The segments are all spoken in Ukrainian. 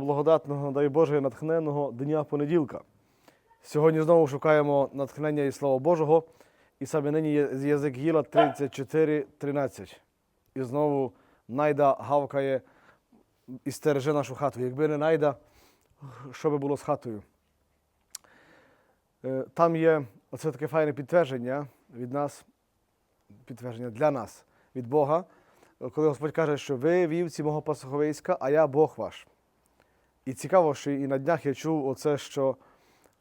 благодатного, дай Боже, натхненного дня понеділка. Сьогодні знову шукаємо натхнення і Слова Божого, і саме нині є з Єзекіїла 34.13. І знову найда гавкає і стереже нашу хату. Якби не найда, що би було з хатою? Е, Там є оце таке файне підтвердження від нас, підтвердження для нас, від Бога, коли Господь каже, що ви вівці мого пасоховиська, а я Бог ваш. І цікаво, що і на днях я чув оце, що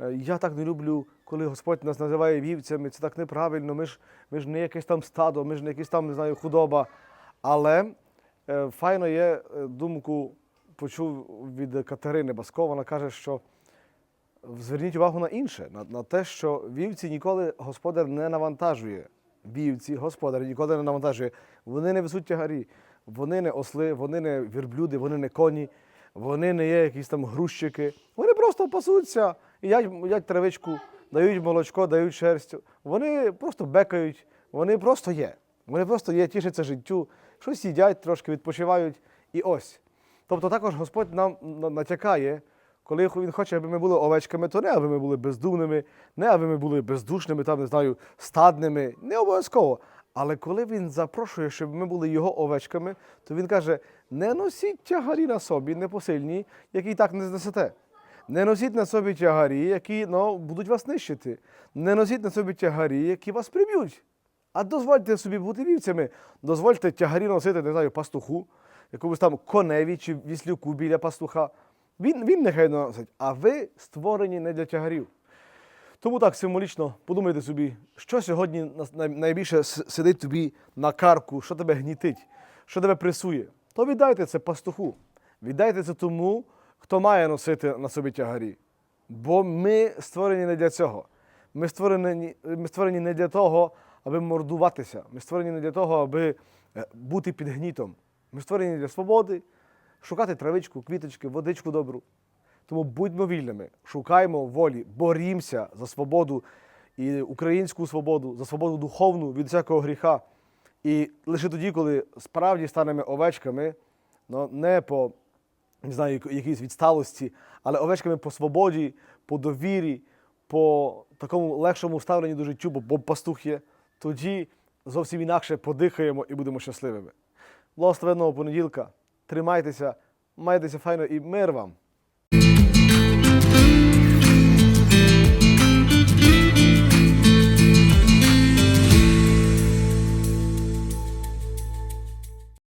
е, я так не люблю, коли Господь нас називає вівцями, це так неправильно, ми ж, ми ж не якесь там стадо, ми ж не якесь там, не знаю, худоба. Але е, файно є е, думку, почув від Катерини Баско, вона каже, що зверніть увагу на інше, на, на те, що вівці ніколи господар не навантажує. Вівці, господар ніколи не навантажує. Вони не везуть тягарі, вони не осли, вони не вірблюди, вони не коні, вони не є якісь там грузчики. Вони просто пасуться, їдять, їдять травичку, дають молочко, дають шерсть. Вони просто бекають, вони просто є. Вони просто є, тішаться життю, щось їдять, трошки відпочивають. І ось. Тобто також Господь нам натякає, коли він хоче, аби ми були овечками, то не аби ми були бездумними, не аби ми були бездушними, там, не знаю, стадними, не обов'язково. Але коли він запрошує, щоб ми були його овечками, то він каже: не носіть тягарі на собі непосильні, які так не знесете. Не носіть на собі тягарі, які ну, будуть вас нищити. Не носіть на собі тягарі, які вас приб'ють. А дозвольте собі бути вівцями. Дозвольте тягарі носити, не знаю, пастуху, якомусь там коневі чи віслюку біля пастуха. Він, він нехай носить, а ви створені не для тягарів. Тому так символічно подумайте собі, що сьогодні найбільше сидить тобі на карку, що тебе гнітить, що тебе пресує. То віддайте це пастуху. Віддайте це тому, хто має носити на собі тягарі. Бо ми створені не для цього. Ми створені, ми створені не для того, аби мордуватися. Ми створені не для того, аби е, бути під гнітом. Ми створені для свободи, шукати травичку, квіточки, водичку добру. Тому будьмо вільними, шукаймо волі, борімося за свободу і українську свободу, за свободу духовну від всякого гріха. І лише тоді, коли справді станемо овечками, ну, не по не знаю, якійсь відсталості, але овечками по свободі, по довірі, по такому легшому ставленню до життю, бо, пастух є, тоді зовсім інакше подихаємо і будемо щасливими. Благословенного понеділка, тримайтеся, майтеся файно і мир вам! Thank you.